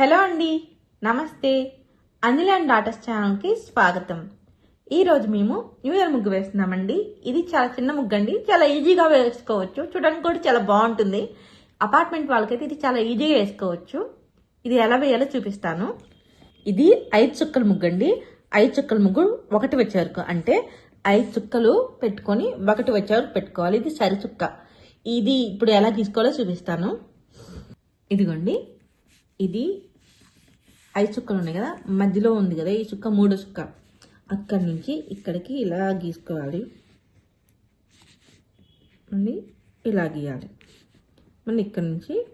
Hello అండి నమస్తే. Anil and daughters ఛానల్కి స్వాగతం. ఈరోజు మేము న్యూ ఇయర్ ముగ్గు వేస్తున్నామండి. ఇది చాలా చిన్న ముగ్గు అండి. చాలా ఈజీగా వేసుకోవచ్చు. చూడడానికి కూడా చాలా బాగుంటుంది. అపార్ట్మెంట్ వాళ్ళకైతే ఇది చాలా ఈజీగా వేసుకోవచ్చు. ఇది ఎలా వేయాలో చూపిస్తాను. ఇది ఐదు చుక్కల ముగ్గు అండి. ఐదు చుక్కల ముగ్గు ఒకటి వచ్చే వరకు అంటే ఐదు చుక్కలు పెట్టుకొని ఒకటి వచ్చే వరకు పెట్టుకోవాలి. ఇది సరి చుక్క. ఇది ఇప్పుడు ఎలా తీసుకోవాలో చూపిస్తాను. ఇదిగోండి. ఇది ఐదు చుక్కలు ఉన్నాయి కదా? మధ్యలో ఉంది కదా ఈ చుక్క మూడో చుక్క. అక్కడి నుంచి ఇక్కడికి ఇలా గీసుకోవాలి. మళ్ళీ ఇలా గీయాలి. మళ్ళీ ఇక్కడి నుంచి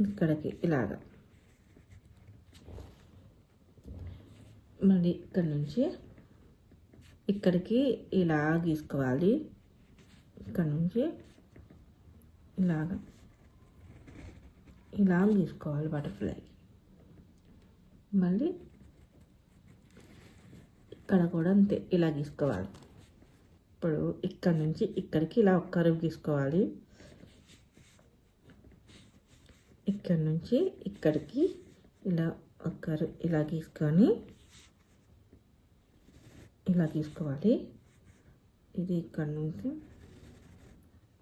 ఇక్కడికి ఇలాగా. మళ్ళీ ఇక్కడి నుంచి ఇక్కడికి ఇలా గీసుకోవాలి. ఇక్కడ నుంచి ఇలాగా. ఇలా గీసుకోవాలి బటర్ఫ్లై. మళ్ళీ ఇక్కడ కూడా అంతే ఇలా గీసుకోవాలి. ఇప్పుడు ఇక్కడ నుంచి ఇక్కడికి ఇలా ఒక కరువు గీసుకోవాలి. ఇక్కడ నుంచి ఇక్కడికి ఇలా ఒక కరువు ఇలా గీసుకొని ఇలా గీసుకోవాలి. ఇది ఇక్కడ నుంచి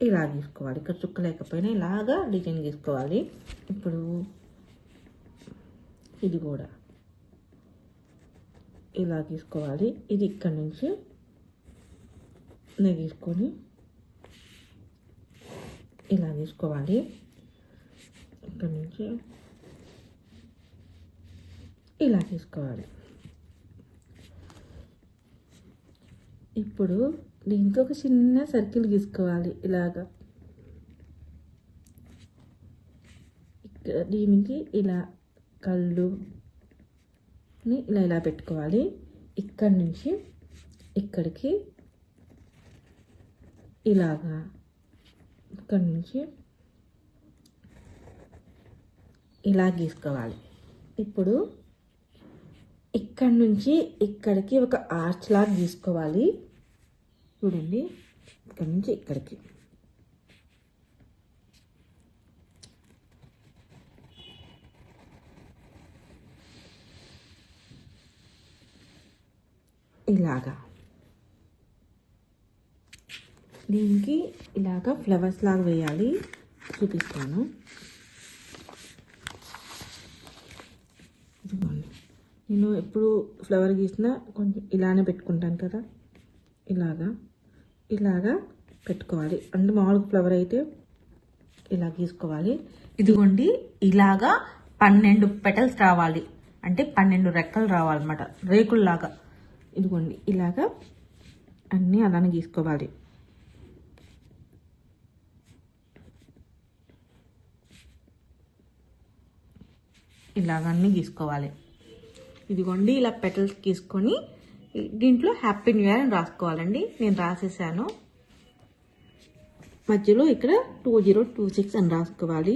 ఇలా గీసుకోవాలి. ఇక్కడ చుక్క లేకపోయినా ఇలాగా డిజైన్ గీసుకోవాలి. ఇప్పుడు ఇది కూడా ఇలా తీసుకోవాలి ఇది ఇక్కడ నుంచి ఇలా తీసుకొని ఇలా తీసుకోవాలి ఇక్కడ నుంచి ఇలా తీసుకోవాలి ఇప్పుడు దీంతో ఒక చిన్న సర్కిల్ గీసుకోవాలి ఇలాగా. ఇక్కడ దీనికి ఇలా కళ్ళు ని ఇలా ఇలా పెట్టుకోవాలి. ఇక్కడ నుంచి ఇక్కడికి ఇలాగా ఇక్కడి నుంచి ఇలా గీసుకోవాలి. ఇప్పుడు ఇక్కడి నుంచి ఇక్కడికి ఒక ఆర్చ్ లాగా గీసుకోవాలి. చూడండి. ఇక్కడి నుంచి ఇక్కడికి. ఇలాగా. దీనికి ఇలాగా ఫ్లవర్స్ లాగా వేయాలి. చూపిస్తాను. నేను ఎప్పుడు ఫ్లవర్ గీసినా కొంచెం ఇలానే పెట్టుకుంటాను కదా. ఇలాగా. ఇలాగా పెట్టుకోవాలి. అంటే మామూలుగా ఫ్లవర్ అయితే ఇలా గీసుకోవాలి. ఇదిగోండి ఇలాగా పన్నెండు పెటల్స్ రావాలి. అంటే పన్నెండు రెక్కలు రావాలన్నమాట. రేకుల్లాగా. ఇదిగోండి ఇలాగా అన్నీ అలానే గీసుకోవాలి. ఇలాగన్నీ గీసుకోవాలి. ఇదిగోండి ఇలా పెటల్స్ గీసుకొని దీంట్లో హ్యాపీ న్యూ ఇయర్ అని రాసుకోవాలండి. నేను రాసేసాను. మధ్యలో ఇక్కడ టూ జీరో టూ సిక్స్ అని రాసుకోవాలి.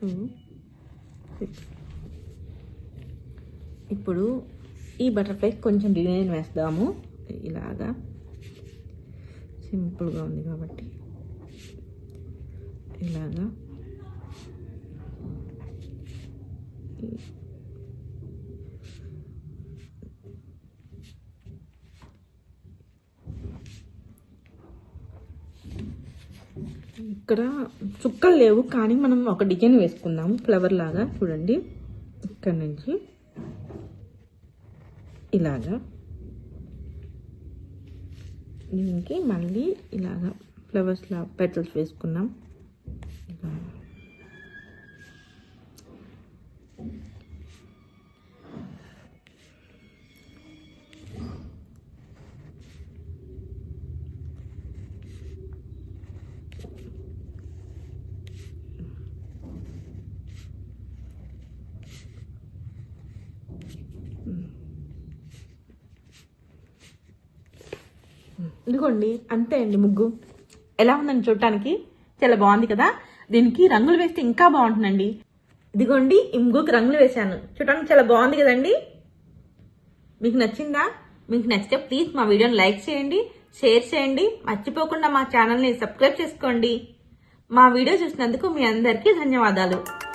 టూ సిక్స్ ఇప్పుడు ఈ బటర్ఫ్లై కొంచెం డిజైన్ వేస్తాము. ఇలాగా. సింపుల్గా ఉంది కాబట్టి. ఇలాగా. ఇక్కడ చుక్కలు లేవు కానీ మనం ఒక డిజైన్ వేసుకుందాము ఫ్లవర్ లాగా. చూడండి. ఇక్కడ నుంచి. ఇలాగా దీనికి మళ్ళీ ఇలాగా ఫ్లవర్స్లా పెటల్స్ వేసుకున్నాం ఇలా. ఇదిగోండి అంతే అండి ముగ్గు. ఎలా ఉందండి చూడటానికి? చాలా బాగుంది కదా? దీనికి రంగులు వేస్తే ఇంకా బాగుంటుందండి. ఇదిగోండి ఈ ముగ్గుకి రంగులు వేశాను. చూడటానికి చాలా బాగుంది కదండి? మీకు నచ్చిందా? మీకు నచ్చితే ప్లీజ్ మా వీడియోని లైక్ చేయండి షేర్ చేయండి. మర్చిపోకుండా మా ఛానల్ని సబ్స్క్రైబ్ చేసుకోండి. మా వీడియో చూసినందుకు మీ అందరికీ ధన్యవాదాలు.